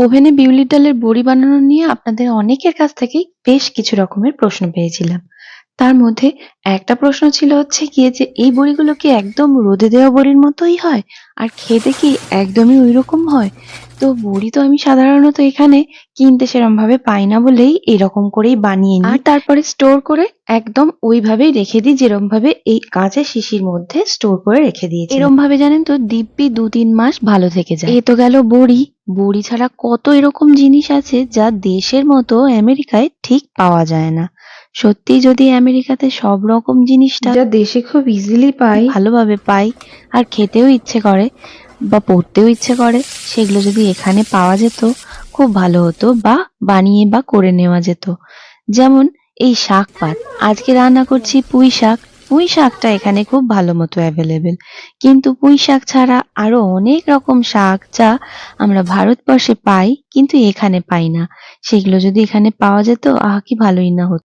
ওভেনে বিউলির ডালের বড়ি বানানো নিয়ে আপনাদের অনেকের কাছ থেকেই বেশ কিছু রকমের প্রশ্ন পেয়েছিলাম। তার মধ্যে একটা প্রশ্ন ছিল হচ্ছে কি যে এই বড়িগুলো কি একদম রোদে দেওয়া বড়ির মতোই হয়? আর খেতে কি একদমই ওই রকম হয়? তো বড়ি তো আমি সাধারণত এখানে কিনতে সেরম ভাবে পাই না বলেই এরকম করেই বানিয়ে নিই। আর তারপরে স্টোর করে একদম ওইভাবেই রেখে দিই যেরম ভাবে এই কাঁচের শিশির মধ্যে স্টোর করে রেখে দিয়েছি। এরম ভাবে জানেন তো দিব্যি দু তিন মাস ভালো থেকে যায়। এ তো গেল বড়ি। বড়ি ছাড়া কত এরকম জিনিস আছে যা দেশের মতো আমেরিকায় ঠিক পাওয়া যায় না। সত্যি যদি আমেরিকাতে সব রকম জিনিসটা যা দেশে খুব ইজিলি পাই। ভালোভাবে পাই আর খেতেও ইচ্ছে করে বা পড়তেও ইচ্ছে করে সেগুলো যদি এখানে পাওয়া যেত খুব ভালো হতো বা বানিয়ে বা করে নেওয়া যেত। যেমন এই শাক পাত। আজকে রান্না করছি পুঁই শাক। পুঁই শাকটা এখানে খুব ভালো মতো অ্যাভেলেবেল কিন্তু পুঁই শাক ছাড়া আরও অনেক রকম শাক যা আমরা ভারতবর্ষে পাই কিন্তু এখানে পাই না। সেগুলো যদি এখানে পাওয়া যেত আহ কি ভালোই না হতো।